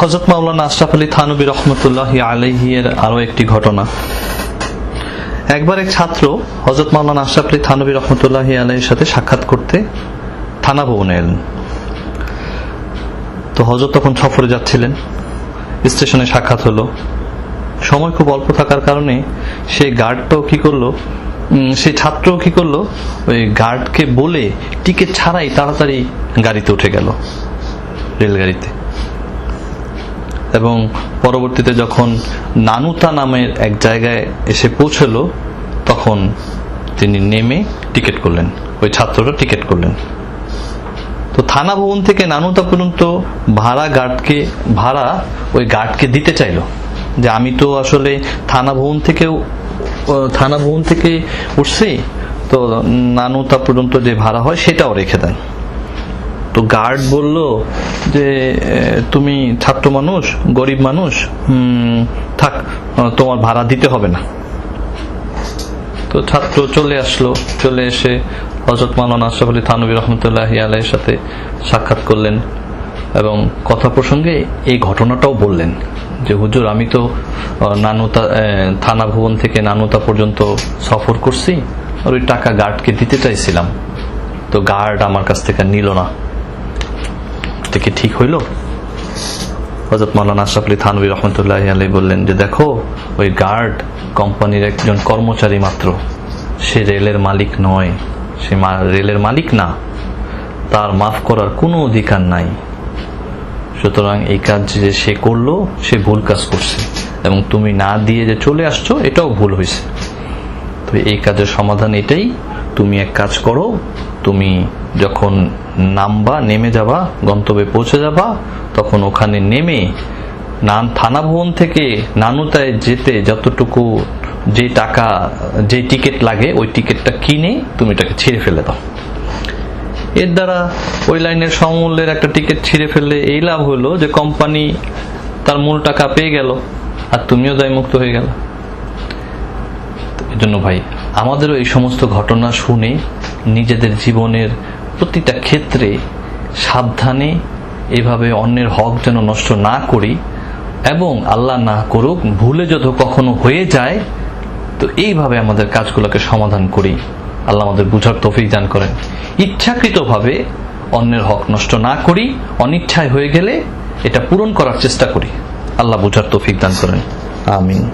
হজরত মাওলানা আশরাফ আলী থানবী রহমতুল্লাহ আলহিয়ের আরও একটি ঘটনা। একবার এক ছাত্র হজরত মাওলানা আশরাফ আলী থানবী রহমতুল্লাহ আলহির সাথে সাক্ষাৎ করতে থানা ভবনে এলেন। তো হজরত তখন সফরে যাচ্ছিলেন স্টেশনে সাক্ষাৎ হলো। সময় খুব অল্প থাকার কারণে সে গার্ডটাও কি করল উম, সেই ছাত্রও কি করল ওই গার্ডকে বলে টিকিট ছাড়াই তাড়াতাড়ি গাড়িতে উঠে গেল রেলগাড়িতে। এবং পরবর্তীতে যখন নানুতা নামের এক জায়গায় এসে পৌঁছলো, তখন তিনি নেমে টিকিট করলেন। ওই ছাত্রটা টিকিট করলেন। তো থানা ভবন থেকে নানুতা পর্যন্ত ভাড়া গার্ডকে, ভাড়া ওই গার্ডকে দিতে চাইলো যে, আমি তো আসলে থানা ভবন থেকেও থানা ভবন থেকে উঠছি, তো নানুতা পর্যন্ত যে ভাড়া হয় সেটাও রেখে দেন। তো গার্ড বলল যে তুমি ছাত্র মানুষ, গরিব মানুষ থাক, তোমার ভাড়া দিতে হবে না। তো ছাত্র চলে আসলো, চলে এসে হজরত মালানা আশরাফ আলী থানবী রহমতুল্লাহ আলাইয়ের সাথে সাক্ষাৎ করলেন এবং কথা প্রসঙ্গে এই ঘটনাটাও বললেন যে, হুজুর, আমি তো নানুতা থানা ভবন থেকে নানুতা পর্যন্ত সফর করছি, আর ওই টাকা গার্ডকে দিতে চাইছিলাম। তো গার্ড আমার কাছ থেকে নিল না। এটা কি ঠিক হইল? হজরত মাওলানা আশরাফ আলী থানবী রহমতুল্লাহ আলী বললেন যে, দেখো, ওই গার্ড কোম্পানির একজন কর্মচারী মাত্র। সে রেলের মালিক নয়। সে রেলের মালিক না। তার মাফ করার কোনো অধিকার নাই। সুতরাং এই কাজ যে সে করল, সে ভুল কাজ করছে। এবং তুমি না দিয়ে যে চলে আসছো, এটাও ভুল হয়েছে তো এই কাজের সমাধান এটাই। তুমি এক কাজ করো, তুমি যখন নামবা, নেমে যাবা, গন্তব্যে পৌঁছে যাবা, তখন ওখানে নেমে নান থানা ভবন থেকে নানুতায় যেতে যতটুকু যে টাকা, যে টিকিট লাগে, ওই টিকিটটা কিনে তুমি এটাকে ছিঁড়ে ফেলে দাও। এর দ্বারা ওই লাইনের সমমূল্যের একটা টিকিট ছিঁড়ে ফেললে এই লাভ হলো যে কোম্পানি তার মূল টাকা পেয়ে গেল আর তুমিও দায় মুক্ত হয়ে গেল। এজন্য ভাই, আমাদেরও এই সমস্ত ঘটনা শুনে নিজেদের জীবনের প্রতিটা ক্ষেত্রে সাবধানে এভাবে অন্যের হক যেন নষ্ট না করি এবং আল্লাহ না করুক, ভুলে যত কখনো হয়ে যায়, তো এইভাবে আমাদের কাজগুলোকে সমাধান করি। আল্লাহ আমাদের বুঝার তফিক দান করেন। ইচ্ছাকৃতভাবে অন্যের হক নষ্ট না করি, অনিচ্ছায় হয়ে গেলে এটা পূরণ করার চেষ্টা করি। আল্লাহ বুঝার তৌফিক দান করেন। আমিন।